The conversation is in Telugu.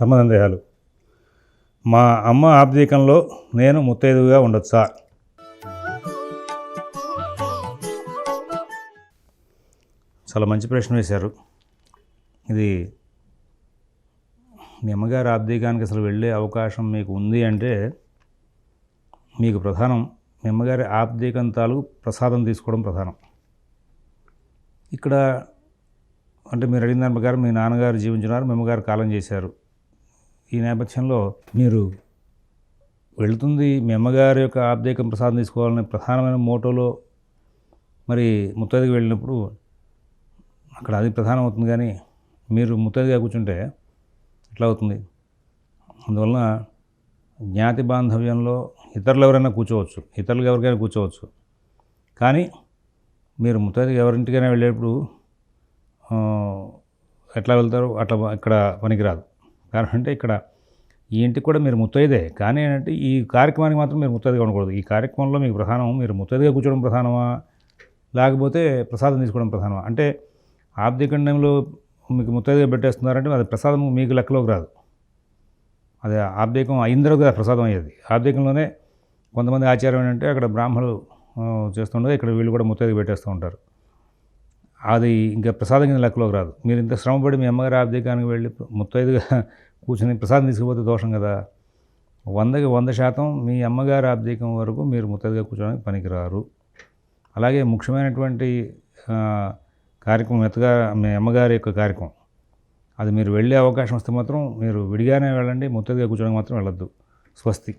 ధర్మదందేహాలు మా అమ్మ ఆబ్దీకంలో నేను ముత్తైదుగా ఉండొచ్చా చాలా మంచి ప్రశ్న వేశారు. ఇది మీ అమ్మగారి ఆబ్దీకానికి అసలు వెళ్ళే అవకాశం మీకు ఉంది అంటే మీకు ప్రధానం మీ అమ్మగారి ఆబ్దీకం తాలూ ప్రసాదం తీసుకోవడం ప్రధానం. ఇక్కడ అంటే మీరు అడిగిన దాని ప్రకారం మీ నాన్నగారు జీవించినారు మీ అమ్మగారు కాలం చేశారు. ఈ నేపథ్యంలో మీరు వెళుతుంది మీ అమ్మగారి యొక్క ఆబ్దేకం ప్రసాదం తీసుకోవాలనే ప్రధానమైన మోటోలో మరి ముత్తైదుకి వెళ్ళినప్పుడు అక్కడ అది ప్రధానం అవుతుంది కానీ మీరు ముత్తైదుగా కూర్చుంటే ఎట్లా అవుతుంది? అందువలన జ్ఞాతి బాంధవ్యంలో ఇతరులు ఎవరైనా కూర్చోవచ్చు ఇతరులకు ఎవరికైనా కూర్చోవచ్చు. కానీ మీరు ముత్తైదుగా ఎవరింటికైనా వెళ్ళేటప్పుడు ఎట్లా వెళ్తారు? అట్లా ఇక్కడ పనికిరాదు. కారణం అంటే ఇక్కడ ఈ ఇంటికి కూడా మీరు ముత్తైదే. కానీ ఏంటంటే ఈ కార్యక్రమానికి మాత్రం మీరు ముత్తైదుగా ఉండకూడదు. ఈ కార్యక్రమంలో మీకు ప్రధానం మీరు ముత్తైదుగా కూర్చోవడం ప్రధానమా? లేకపోతే ప్రసాదం తీసుకోవడం ప్రధానమా? అంటే ఆబ్దికండంలో మీకు ముత్తైదుగా పెట్టేస్తున్నారంటే అది ప్రసాదం మీకు లెక్కలోకి రాదు. అది ఆబ్దికం అయిన తర్వాత కదా ప్రసాదం అయ్యేది. ఆబ్దికంలోనే కొంతమంది ఆచారం ఏంటంటే అక్కడ బ్రాహ్మణులు చేస్తుండగా ఇక్కడ వీళ్ళు కూడా ముత్తైదుగా పెట్టేస్తూ ఉంటారు. అది ఇంకా ప్రసాదం కింద లెక్కలోకి రాదు. మీరు ఇంత శ్రమపడి మీ అమ్మగారి ఆబ్దికానికి వెళ్ళి ముత్తైదుగా కూర్చొని ప్రసాదం తీసుకుపోతే దోషం కదా. వందకి వంద శాతం మీ అమ్మగారి ఆబ్దికం వరకు మీరు ముత్తదిగా కూర్చోడానికి పనికిరారు. అలాగే ముఖ్యమైనటువంటి కార్యక్రమం ఎత్తగా మీ అమ్మగారి యొక్క కార్యక్రమం. అది మీరు వెళ్ళే అవకాశం వస్తే మాత్రం మీరు విడిగానే వెళ్ళండి ముత్తదిగా కూర్చోడానికి మాత్రం వెళ్ళొద్దు. స్వస్తి.